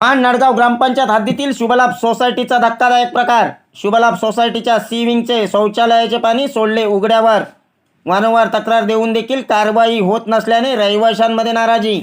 मान नडगाव ग्रामपंचायत हद्दीतील शुभलाभ सोसायटीचा धक्कादायक प्रकार. शुभलाभ सोसायटीच्या सी विंगचे शौचालयाचे पाणी सोडले उघड्यावर. वारंवार तक्रार देऊन देखील कारवाई होत नसल्याने रहिवाशांमध्ये नाराजी.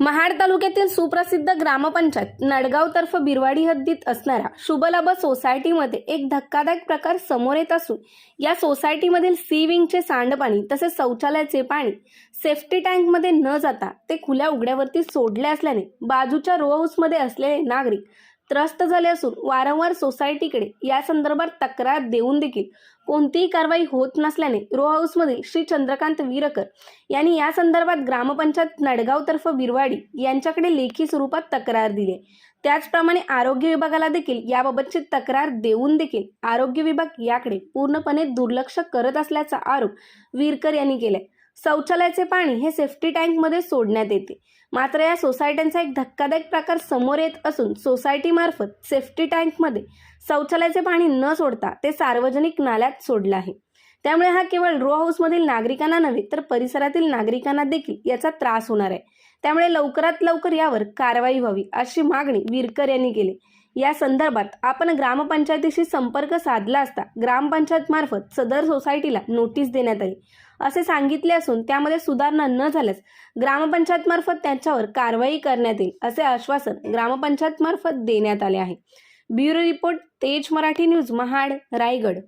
महाड तालुक्यातील सुप्रसिद्ध ग्रामपंचायत नडगाव तर्फ बिरवाडी हद्दीत असणाऱ्या शुभलाभ सोसायटीमध्ये एक धक्कादायक प्रकार समोर येत असून या सोसायटीमधील सी विंगचे सांडपाणी तसेच शौचालयाचे पाणी सेफ्टी टँकमध्ये न जाता ते खुल्या उघड्यावरती सोडले असल्याने बाजूच्या रो हाऊसमध्ये असलेले नागरिक त्रस्त झाले असून वारंवार सोसायटीकडे या संदर्भात तक्रार देऊन देखील कोणतीही कारवाई होत नसल्याने रो हाऊसमधील श्री चंद्रकांत वीरकर यांनी या संदर्भात ग्रामपंचायत नडगावतर्फ बिरवाडी यांच्याकडे लेखी स्वरूपात तक्रार दिली आहे. त्याचप्रमाणे आरोग्य विभागाला देखील याबाबतची तक्रार देऊन देखील आरोग्य विभाग याकडे पूर्णपणे दुर्लक्ष करत असल्याचा आरोप वीरकर यांनी केलाय शौचालयाचे पाणी हे सेफ्टी टँकमध्ये सोडण्यात येते. मात्र या सोसायट्यांचा एक धक्कादायक प्रकार समोर येत असून सोसायटीमार्फत सेफ्टी टँकमध्ये शौचालयाचे पाणी न सोडता ते सार्वजनिक नाल्यात सोडलं आहे. त्यामुळे हा केवळ रो हाऊसमधील नागरिकांना नव्हे तर परिसरातील नागरिकांना देखील याचा त्रास होणार आहे. त्यामुळे लवकरात लवकर यावर कारवाई व्हावी अशी मागणी विरकर यांनी केली. या संदर्भात आपण ग्रामपंचायतीशी संपर्क साधला असता ग्रामपंचायत मार्फत सदर सोसायटीला नोटीस देण्यात आली. असे सांगितले असून त्यामध्ये सुधारणा न झाल्यास ग्रामपंचायत मार्फत त्यांच्यावर कारवाई करण्यात येईल असे आश्वासन ग्रामपंचायत मार्फत देण्यात आले आहे. ब्युरो रिपोर्ट तेज मराठी न्यूज महाड रायगड.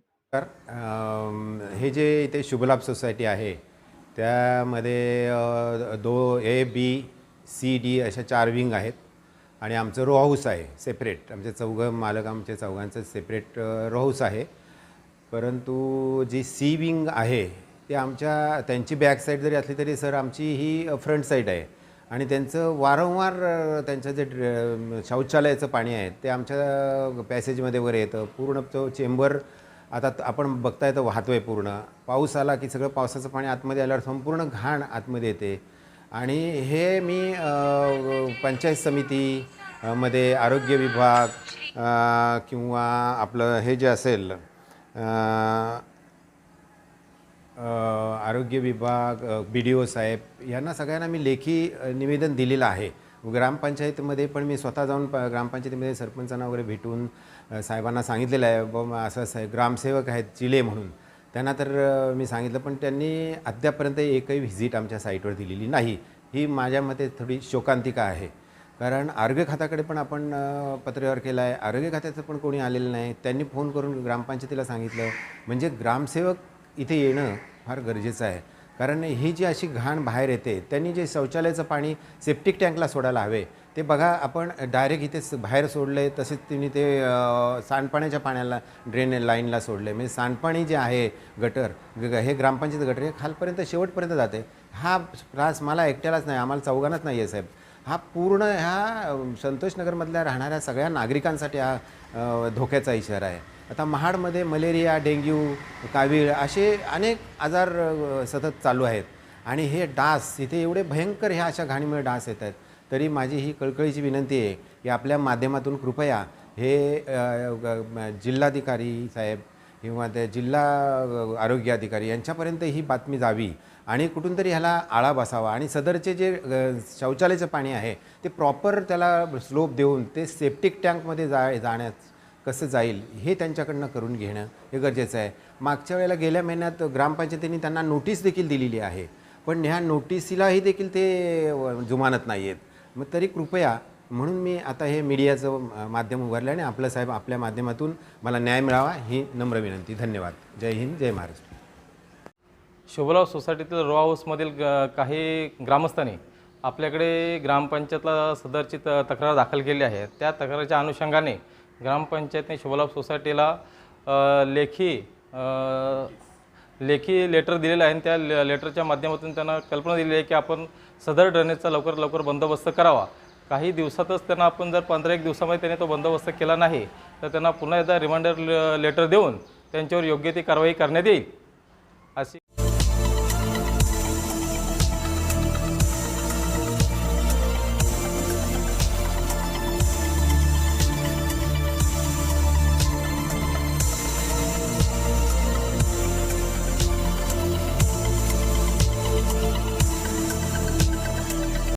हे जे इथे शुभलाभ सोसायटी आहे त्यामध्ये दो ए बी सी डी अशा चार विंग आहेत. आणि आमचं रो हाऊस आहे सेपरेट आमचे चौघं मालक आमचे चौघांचं सेपरेट रो हाऊस आहे. परंतु जी सी विंग आहे ते आमच्या त्यांची बॅक साईड जरी असली तरी सर आमची ही फ्रंट साईड आहे. आणि त्यांचं वारंवार त्यांचं जे शौचालयाचं पाणी आहे ते आमच्या पॅसेजमध्ये वगैरे येतं. पूर्ण तो चेंबर आता आपण बघताय तर वाहतो आहे पूर्ण. पाऊस आला की सगळं पावसाचं पाणी आतमध्ये आल्यावर संपूर्ण घाण आतमध्ये येते. आणि हे मी पंचायत समिती मध्ये आरोग्य विभाग किंवा आपलं हे जे असेल आरोग्य विभाग बी डी ओ साहेब यांना सगळ्यांना मी लेखी निवेदन दिलेलं आहे. ग्रामपंचायतीमध्ये पण मी स्वतः जाऊन ग्रामपंचायतीमध्ये सरपंचांना वगैरे भेटून साहेबांना सांगितलेलं आहे. बाबा असं साहेब ग्रामसेवक आहेत जिले म्हणून. त्यांना तर मी सांगितलं पण त्यांनी अद्यापर्यंत एकही व्हिजिट आमच्या साईटवर दिलेली नाही. ही माझ्या मते थोडी शोकांतिका आहे. कारण आरोग्य खात्याकडे पण आपण पत्रव्यवहार केला आहे आरोग्य खात्याचं पण कोणी आलेलं नाही. त्यांनी फोन करून ग्रामपंचायतीला सांगितलं. म्हणजे ग्रामसेवक इथे येणं फार गरजेचं आहे. कारण ही जी अशी घाण बाहेर येते त्यांनी जे शौचालयाचं पाणी सेप्टिक टँकला सोडायला हवे ते बघा आपण डायरेक्ट इथे स- बाहेर सोडले तसेच तिने ते सांडपाण्याच्या पाण्याला ड्रेन लाईनला सोडले म्हणजे सांडपाणी जे आहे गटर ग- हे ग्रामपंचायत गटर हे खालपर्यंत शेवटपर्यंत जाते. हा त्रास मला एकट्यालाच नाही आम्हाला चौघांनाच नाही आहे साहेब. हा पूर्ण ह्या संतोषनगरमधल्या राहणाऱ्या सगळ्या नागरिकांसाठी हा धोक्याचा इशारा आहे. आता महाडमध्ये मलेरिया डेंग्यू कावीळ असे अनेक आजार सतत चालू आहेत. आणि हे डास इथे एवढे भयंकर ह्या अशा घाणीमुळे डास येत आहेत. तरी माझी ही कळकळीची विनंती आहे की आपल्या माध्यमातून कृपया हे जिल्हाधिकारी साहेब किंवा ते जिल्हा आरोग्य अधिकारी यांच्यापर्यंत ही बातमी जावी आणि कुठून तरी ह्याला आळा बसावा आणि सदरचे जे शौचालयाचं पाणी आहे ते प्रॉपर त्याला स्लोप देऊन ते सेप्टिक टँकमध्ये जा जाण्यास कसं जाईल हे त्यांच्याकडनं करून घेणं हे गरजेचं आहे. मागच्या वेळेला गेल्या महिन्यात ग्रामपंचायतीने त्यांना नोटीस देखील दिलेली आहे. पण ह्या नोटिसीलाही देखील ते जुमानत नाही आहेत मग तरी कृपया म्हणून मी आता हे मीडियाचं माध्यम उभारलं आणि आपलं साहेब आपल्या माध्यमातून मला न्याय मिळावा ही नम्र विनंती. धन्यवाद. जय हिंद जय महाराष्ट्र. शोभलाव सोसायटीतील रो हाऊसमधील काही ग्रामस्थांनी आपल्याकडे ग्रामपंचायतला सदरची त तक्रार दाखल केली आहे. त्या तक्रारीच्या अनुषंगाने ग्रामपंचायतने शोभलाव सोसायटीला लेखी लेखी लेटर दिलेलं आहे आणि त्या ले- लेटरच्या माध्यमातून त्यांना कल्पना दिली आहे की आपण सदर ड्रेनेजचा लवकर लवकर बंदोबस्त करावा. काही दिवसातच त्यांना आपण जर पंधरा एक दिवसामध्ये त्यांनी तो बंदोबस्त केला नाही तर त्यांना पुन्हा एकदा रिमाइंडर लेटर देऊन त्यांच्यावर योग्य ती कारवाई करण्यात येईल.